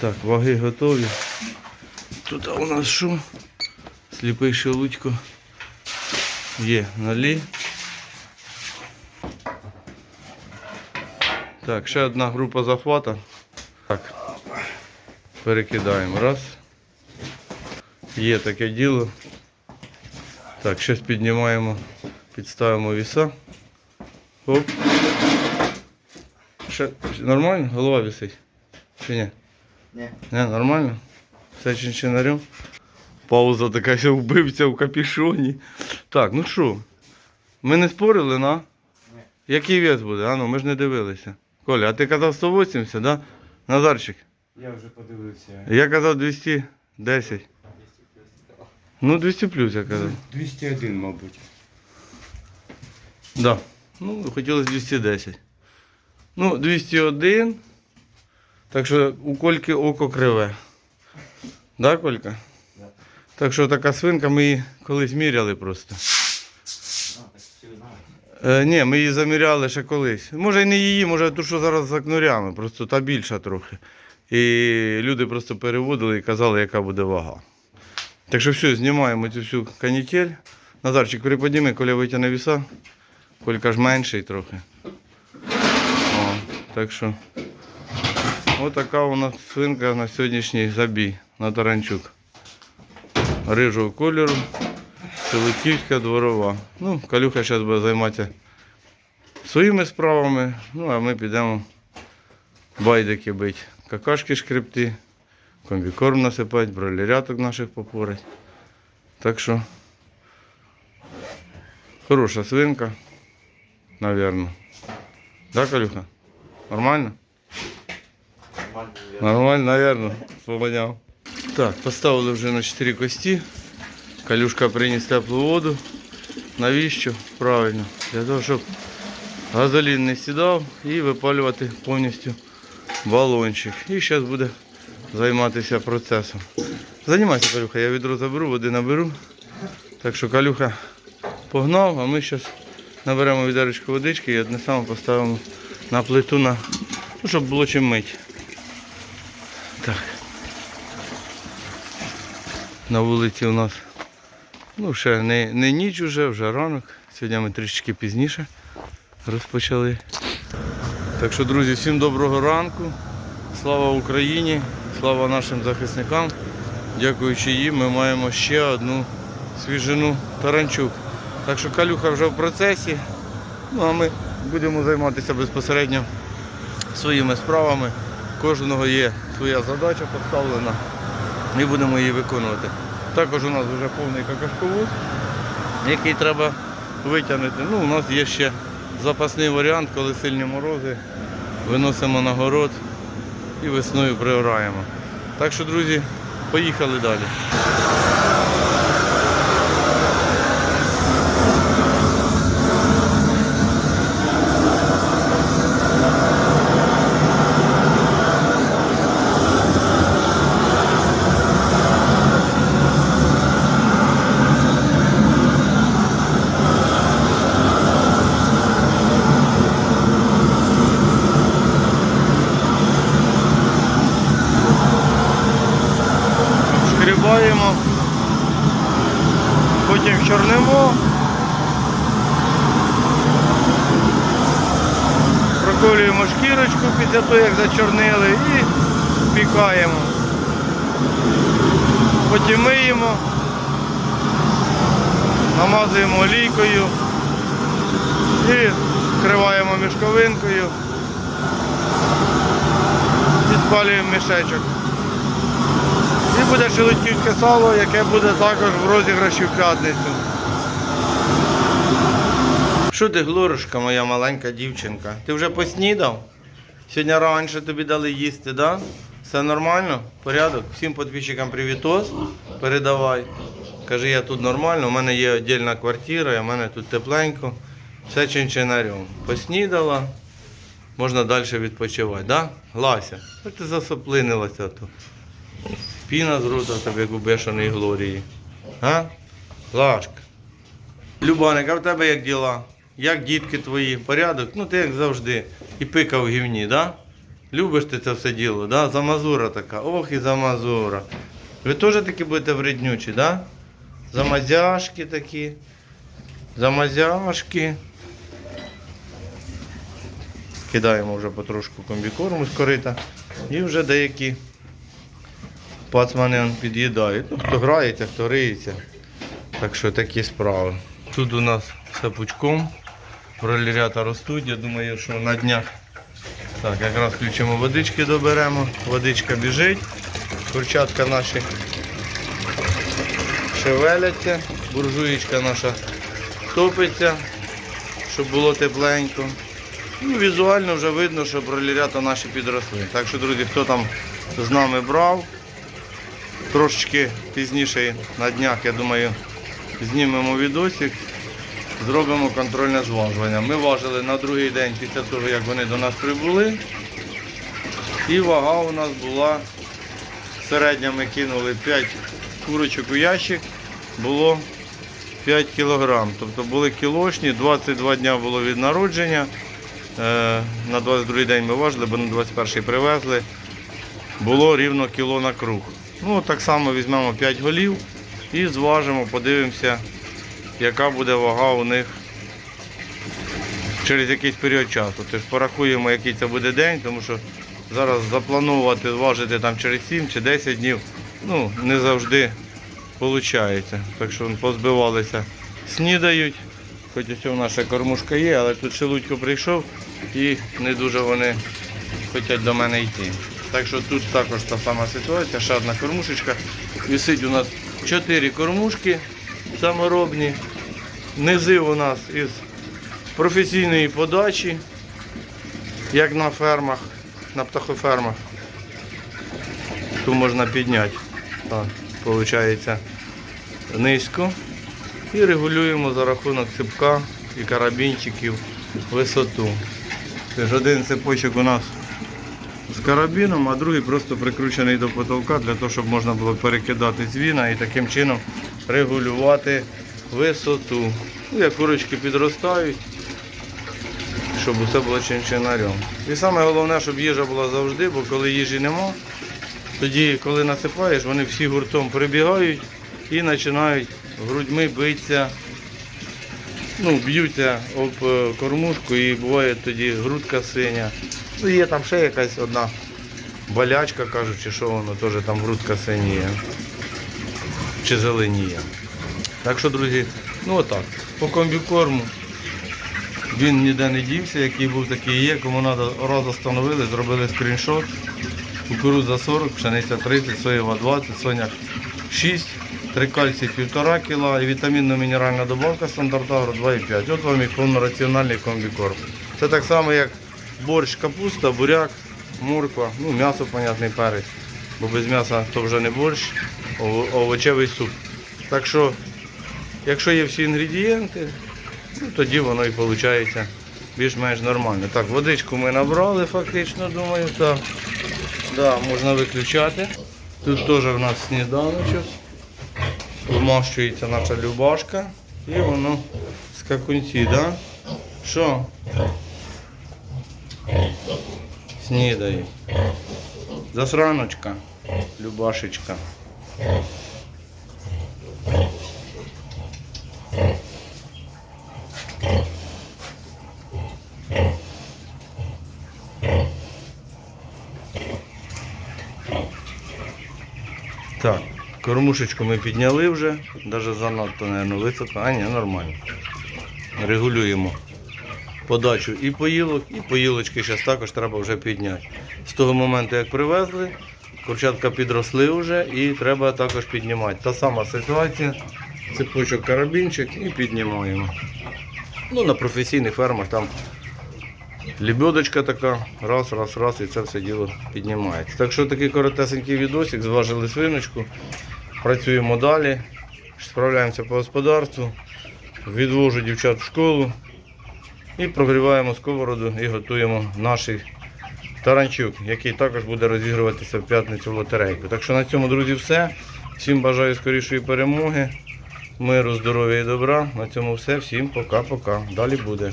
Так, ваги готові. Тут у нас що? Сліпий шелудько. Є нолі. Так, ще одна група захвата. Так. Перекидаємо. Раз. Є таке діло. Так, щось піднімаємо, підставимо віса. Оп. Ще нормально? Голова висить? Чи ні? Ні. Не, нормально? Все чинчинарем? Пауза така ще вбивця в капюшоні. Так, ну що? Ми не спорили, на? Ні. Який вес буде? А ну, ми ж не дивилися. Коля, а ти казав 180, да? Назарчик. Я вже подивився. Я казав 210. Ну, 200 плюс я казав. 201, мабуть. Да. Ну, хотілося 210. Ну, 201. Так що у Кольки око криве. Да, Колька? Да. Так що така свинка, ми її колись міряли просто. Е, ні, ми її заміряли ще колись. Може і не її, може ту, що зараз за кнурями, просто та більша трохи. І люди просто переводили і казали, яка буде вага. Так що все, знімаємо цю всю канітель. Назарчик, приподніми, Коля витягне віса. Колька ж менший трохи. О, так що. Отака у нас свинка на сьогоднішній забій на Таранчук. Рижого кольору. Селиківська дворова. Ну, Калюха зараз буде займатися своїми справами, ну а ми підемо байдики бити. Какашки шкребти, комбікорм насипати, бройлеряток наших попорить. Так що хороша свинка, навірно. Да, Калюха? Нормально? Нормально. Навірно, поманяв. Так, поставили вже на 4 кості. Калюшка приніс теплу воду. Навіщо? Правильно. Для того, щоб газолін не сідав і випалювати повністю балончик. І зараз буде займатися процесом. Займайся, Калюха, я відро заберу, води наберу. Так що Калюха погнав, а ми зараз наберемо відеречко водички і однесемо, поставимо на плиту, на, ну, щоб було чим мить. Так. На вулиці у нас ну, ще не, не ніч уже, вже ранок. Сьогодні ми трішечки пізніше розпочали. Так що, друзі, всім доброго ранку. Слава Україні, слава нашим захисникам. Дякуючи їм, ми маємо ще одну свіжину таранчук. Так що калюха вже в процесі. Ну а ми будемо займатися безпосередньо своїми справами. Кожного є своя задача поставлена і будемо її виконувати. Також у нас вже повний какашковод, який треба витягнути. Ну, у нас є ще запасний варіант, коли сильні морози, виносимо на город і весною приораємо. Так що, друзі, поїхали далі. Чорнимо, проколюємо шкірочку після того, як зачорнили і пікаємо. Потім миємо, намазуємо олійкою і вкриваємо мішковинкою, підпалюємо мішечок. Буде шелудьківське сало, яке буде також в розіграші в п'ятницю. Що ти, Глорушка, моя маленька дівчинка? Ти вже поснідав? Сьогодні раніше тобі дали їсти, да? Все нормально? Порядок? Всім подписчикам привітос. Передавай. Кажи, я тут нормально, у мене є віддільна квартира, у мене тут тепленько. Все чинчинарем. Поснідала, можна далі відпочивати, да? Глася, ти засоплинилася тут? Піна з рота тебе, як глорії. А? Лашка. Любаник, а в тебе як діла? Як дітки твої? Порядок? Ну ти як завжди. І пика в гівні, да? Любиш ти це все діло, да? Замазура така. Ох і замазура. Ви теж такі будете вреднючі, да? Замазяшки такі. Замазяшки. Кидаємо вже потрошку комбікорму з корита. І вже деякі пацмани он під'їдають. Ну, хто грається, хто риється. Так що такі справи. Тут у нас все пучком. Бролерята ростуть. Я думаю, що на днях так, якраз включимо водички, доберемо. Водичка біжить. Курчатка наші шевеляться. Буржуєчка наша топиться, щоб було тепленько. Ну, візуально вже видно, що бролерята наші підросли. Так що, друзі, хто там з нами брав, трошечки пізніше на днях, я думаю, знімемо відосик, зробимо контрольне зважування. Ми важили на другий день після того, як вони до нас прибули. І вага у нас була, середня ми кинули 5 курочок у ящик, було 5 кілограм. Тобто були кілошні, 22 дня було від народження. Е, На 22 день ми важили, бо на 21 привезли. Було рівно кіло на круг. Ну, так само візьмемо 5 голів і зважимо, подивимося, яка буде вага у них через якийсь період часу. Тож порахуємо, який це буде день, тому що зараз запланувати важити там через 7 чи 10 днів, ну, не завжди виходить. Так що позбивалися, снідають. Хоч ось ще кормушка є, але тут Шелудько прийшов і не дуже вони хочуть до мене йти. Так що тут також та сама ситуація, ще одна кормушечка. Висить у нас 4 кормушки саморобні. Низи у нас із професійної подачі, як на фермах, на птахофермах. Тут можна підняти. Так, виходить низько. І регулюємо за рахунок ципка і карабінчиків висоту. Тож один ципочок у нас з карабіном, а другий просто прикручений до потолка для того, щоб можна було перекидати дзвіна і таким чином регулювати висоту. Ну, як курочки підростають, щоб усе було чинчинарем. І саме головне, щоб їжа була завжди, бо коли їжі нема, тоді, коли насипаєш, вони всі гуртом прибігають і починають грудьми битися, ну, б'ються об е, кормушку і буває тоді грудка синя. Ну, є там ще якась одна болячка, кажуть, чи що воно, теж там грудка синіє. Чи зеленіє. Так що, друзі, ну отак. По комбікорму він ніде не дівся, який був, такий є. Кому треба, раз встановили, зробили скріншот. Кукурудза 40, пшениця 30, соєва 20, соняк 6, трикальцій 1,5 кг і вітамінно-мінеральна добавка стандарт Агро 2,5. От вам і повнораціональний комбікорм. Це так само, як борщ, капуста, буряк, морква, ну м'ясо, понятний перець. Бо без м'яса то вже не борщ, овочевий суп. Так що, якщо є всі інгредієнти, ну, тоді воно і виходить більш-менш нормально. Так, водичку ми набрали фактично, думаю, так. Да, можна виключати. Тут теж в нас сніданочок. Вмащується наша любашка. І воно скакунці, да? Що? Снідають. Засраночка, любашечка. Так, кормушечку ми підняли вже, навіть занадто, мабуть, високо. А ні, нормально. Регулюємо подачу і поїлок, і поїлочки зараз також треба вже підняти. З того моменту, як привезли, курчатка підросли вже і треба також піднімати. Та сама ситуація, цепочок карабінчик і піднімаємо. Ну, на професійних фермах там лебедочка така, раз, раз, раз, і це все діло піднімається. Так що такий коротесенький відосик, зважили свиночку, працюємо далі, справляємося по господарству, відвожу дівчат в школу і прогріваємо сковороду і готуємо наш таранчук, який також буде розігруватися в п'ятницю в лотерейку. Так що на цьому, друзі, все. Всім бажаю скорішої перемоги, миру, здоров'я і добра. На цьому все. Всім пока-пока. Далі буде.